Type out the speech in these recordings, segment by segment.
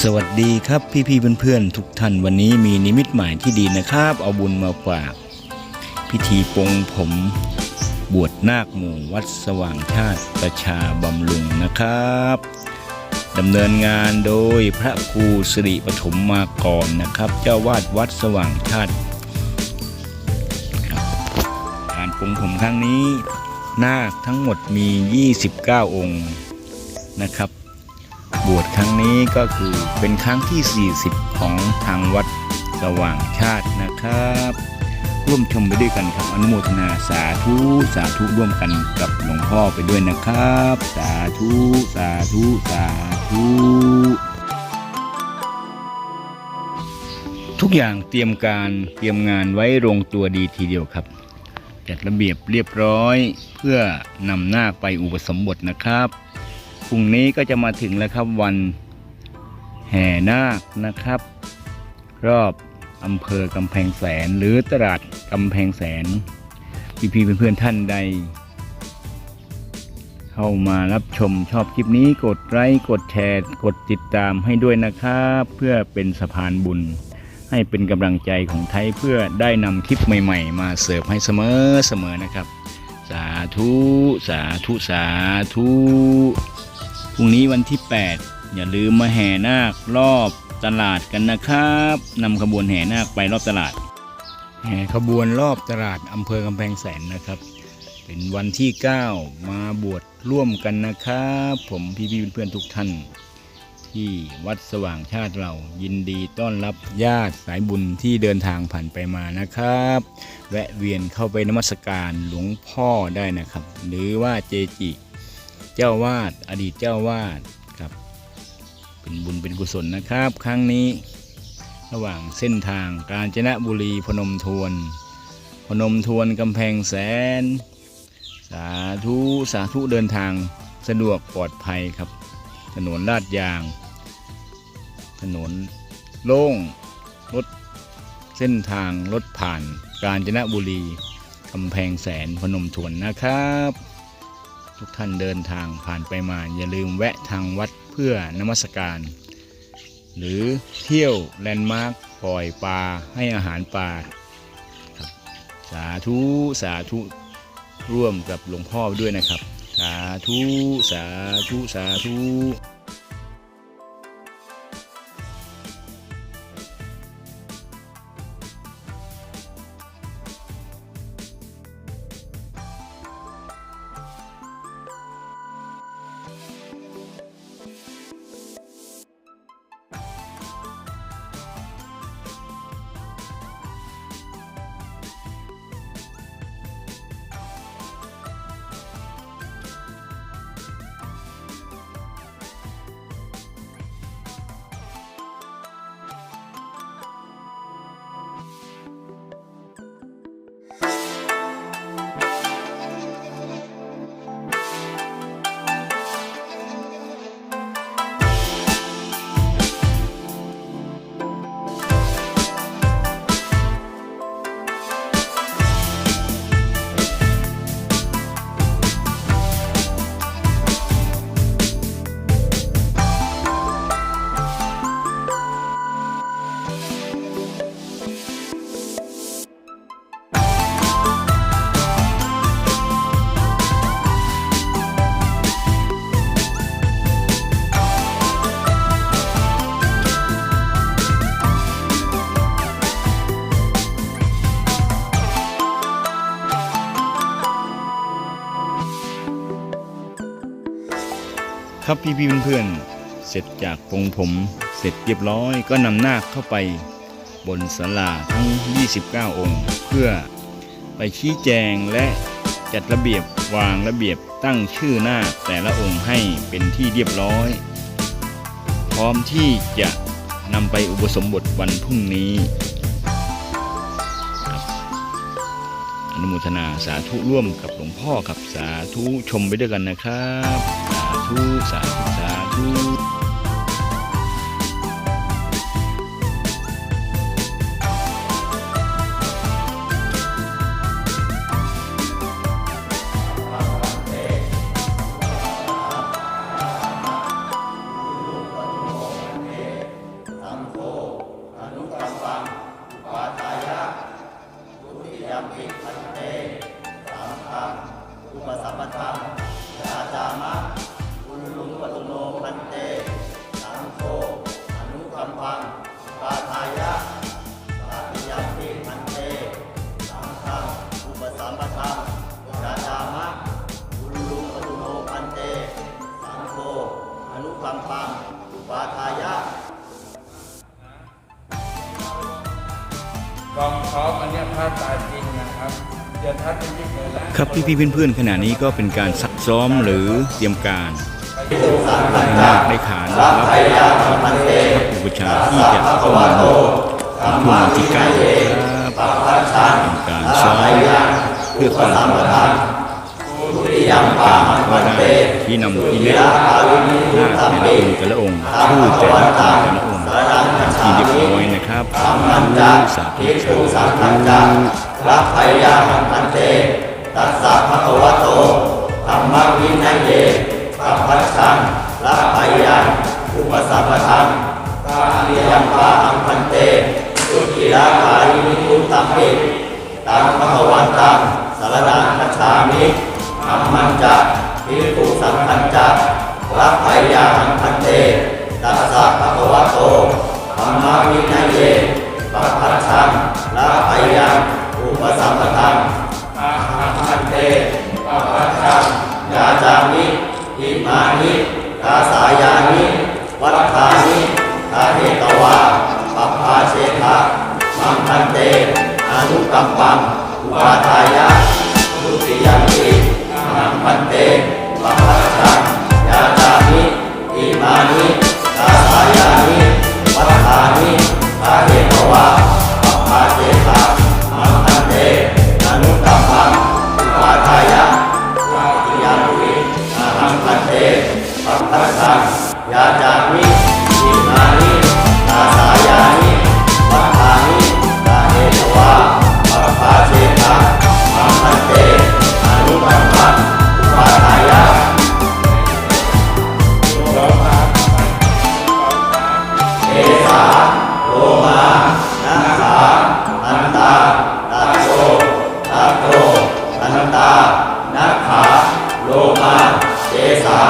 สวัสดีครับพี่พี่ๆเพื่อนๆทุกท่านวันนี้มีนิมิตหมายที่ดีนะครับ เอาบุญมาฝาก พิธีปงผมบวชนาคหมู่วัดสว่างชาติประชาบำรุงนะครับดำเนินงานโดยพระครูสิริปฐมมากรนนะครับ เจ้าวาดวัดสว่างชาติการปงผมครั้งนี้นาคทั้งหมดมี 29 องค์นะครับ บวชครั้งนี้ก็คือเป็นครั้งที่ 40 ของทางวัดสว่างชาตินะครับ ร่วมชมไปด้วยกันครับอนุโมทนาสาธุสาธุร่วมกันกับหลวงพ่อไปด้วยนะครับ สาธุสาธุสาธุทุกอย่างเตรียมการเตรียมงานไว้ลงตัวดีทีเดียวครับจัดระเบียบเรียบร้อยเพื่อนำหน้าไปอุปสมบทนะครับ รุ่งนี้ก็จะมาถึงแล้วครับวันแห่นาคนะครับ รอบอำเภอกำแพงแสนหรือตลาดกำแพงแสนพี่พี่ๆเพื่อนๆท่านใด เข้ามารับชมชอบคลิปนี้กดไลค์กดแชร์ กดติดตามให้ด้วยนะครับ เพื่อเป็นสะพานบุญ ให้เป็นกำลังใจของไทยเพื่อได้นำคลิปใหม่ ๆ มาเสิร์ฟให้เสมอเสมอนะครับ สาธุ สาธุ สาธุ พรุ่งนี้วันที่ 8 อย่าลืมมาแห่นาครอบตลาดกันนะครับนำขบวนแห่นาคไปรอบตลาด แห่ขบวนรอบตลาดอำเภอกำแพงแสนนะครับ เป็นวันที่ 9 มาบวชร่วมกันนะครับ ผมพี่ๆเพื่อนๆทุกท่าน ที่วัดสว่างชาติเรายินดีต้อนรับญาติสายบุญที่เดินทางผ่านไปมานะครับ แวะเวียนเข้าไปนมัสการหลวงพ่อได้นะครับ หรือว่าเจจิ เจ้าวาด อดีตเจ้าวาดครับ เป็นบุญเป็นกุศลนะครับ ครั้งนี้ ระหว่างเส้นทางกาญจนบุรีพนมทวน พนมทวนกำแพงแสน สาธุสาธุเดินทางสะดวกปลอดภัยครับ ถนนลาดยาง ถนนโล่งรถเส้นทางรถผ่านกาญจนบุรีกำแพงแสนพนมทวนนะครับ ทุกท่านเดินทางผ่านไปมา อย่าลืมแวะทางวัดเพื่อนมัสการ หรือเที่ยวแลนด์มาร์คปล่อยปลาให้อาหารปลาครับสาธุสาธุร่วมกับหลวงพ่อด้วยนะครับ สาธุสาธุสาธุ ครับพี่พี่ๆเพื่อนๆเสร็จจากปรงผมเสร็จเรียบร้อยก็นำนาคเข้าไปบนศาลาทั้ง 29 องค์ เพื่อไปชี้แจงและจัดระเบียบวางระเบียบตั้งชื่อหน้าแต่ละองค์ให้เป็นที่เรียบร้อย พร้อมที่จะนำไปอุปสมบทวันพรุ่งนี้อนุโมทนาสาธุร่วมกับหลวงพ่อครับสาธุชมไปด้วยกันนะครับ ธุสาธุสาธุ ครับพี่ๆเพื่อนๆขณะนี้ก็เป็นการซักซ้อมหรือเตรียมการให้นาคได้ขานรับพระอุปชาที่จะเข้ามาในช่วงที่เก้าครับเป็นการซ้อมเพื่อความปลอดภัยก็ได้ที่นำที่เล็กนาคแต่ละองค์แต่ละองค์ชื่อแต่ละองค์แต่ละองค์ที่เรียบร้อยนะครับสาธุสาธุ รักพยาหังพันเตตัสสะภะคะวะโตธรรมวินัยเยปัพพัชชังรัพยังอุปสัมปทังตาเลียมปาหังพันเตสุขีราคาริมิคุตัมปิตังภะคะวันตังสารนังคัจฉามิธัมมัญจะภิกขุสังฆัญจะรักพยาหังพันเตตัสสะภะคะวะโตธรรมวินัยเยปัพพัชชังรัพยังอุ ปสัมปทังอาหันเตปะปะชังยาจามิอิมานิกาสายานิวัฏฐานิทาเห ยาจามิอิมานิตาสายานิวัฏฐานิตาเอตวาปัพพาเชตะมังพันเตอนุกัมปังอุปาทายะเอสาโลมานาขาอันตาตาโตตาโตอันตานาขาโลมาเอสา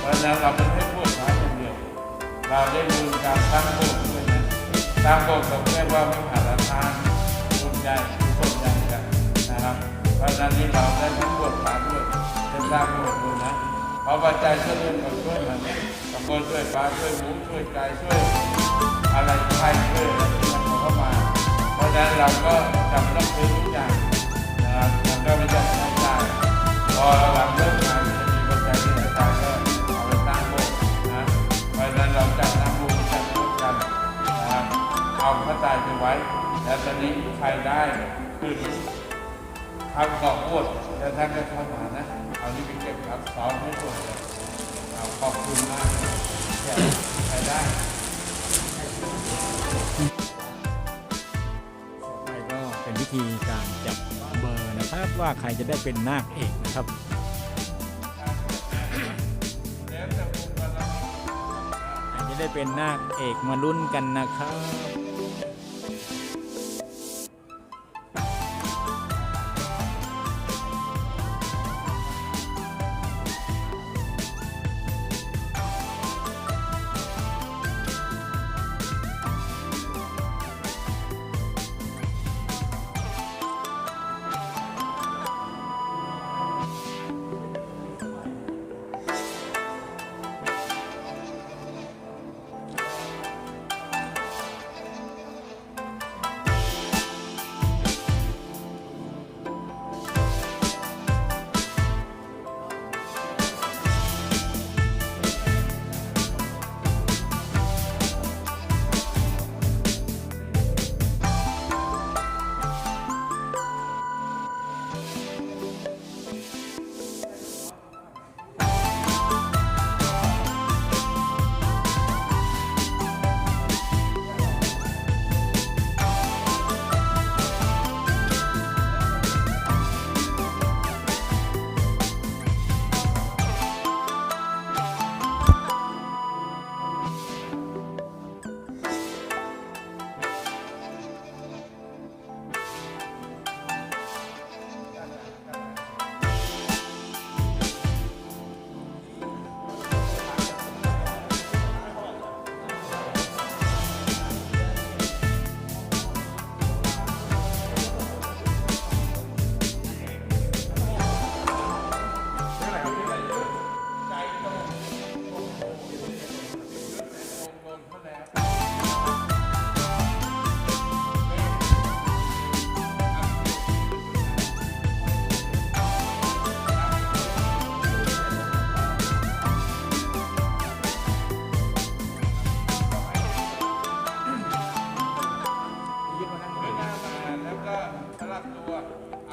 เพราะนั้นเราไม่ให้บวชพระอย่างเดียว เราได้ดูการสร้างโบสถ์ด้วยนะสร้างโบสถ์เราเรียกว่าวิหารทานบุญใหญ่กุศลใหญ่กันนะครับ เพราะนั้นนี่เราได้ทั้งบวชพระด้วยเป็นสร้างโบสถ์ด้วยนะเพราะปัจจัยช่วยเรื่องเราช่วยมันกับคนช่วยฟ้าช่วยหมูช่วยไก่ช่วย อะไรใครช่วยอะไรที่มันเข้ามา เพราะฉะนั้นเราก็จำต้องซื้อทุกอย่างนะครับมันก็ไม่องใช้จ่ายพอ แล้วตอนนี้ใครได้คือทำก่อพูดแล้วท่านก็เข้ามานะเอานี่ไปเก็บครับซ้อมให้สวยเลยเอาขอบคุณมากแค่ใครได้ไปก็เป็นวิธีการจับเบอร์นะครับว่าใครจะได้เป็นนาคเอกนะครับเได้เป็นนาคเอกมาลุ้นกันนะครับ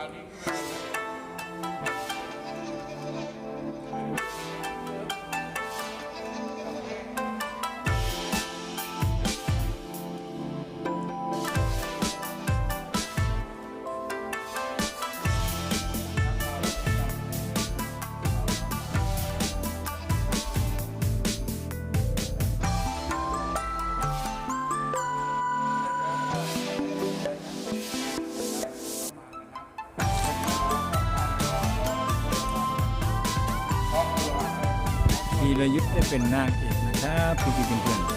เธีรยุทธ์ได้เป็นนางเอกนะครับพี่ๆเพื่อนๆ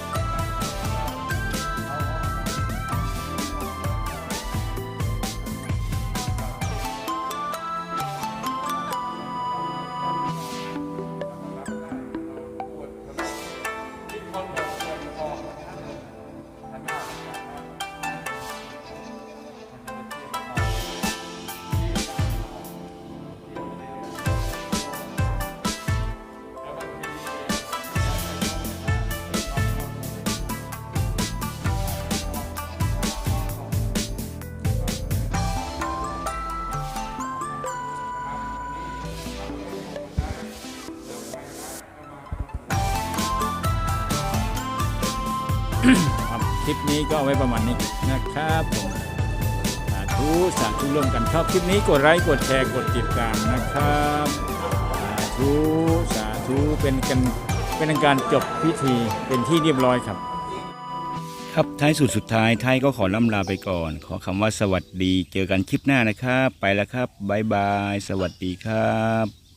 ครับคลิปนี้ก็เอาไว้ประมาณนี้นะครับผมสาธุสาธุร่วมกันชอบคลิปนี้กดไลค์กดแชร์กดติดตามนะครับสาธุสาธุเป็นกันเป็นการจบพิธีเป็นที่เรียบร้อยครับ ครับท้ายสุดสุดท้ายไทยก็ขอล่ำลาไปก่อน ขอคำว่าสวัสดีเจอกันคลิปหน้านะครับ ไปแล้วครับบายบาย สวัสดีครับ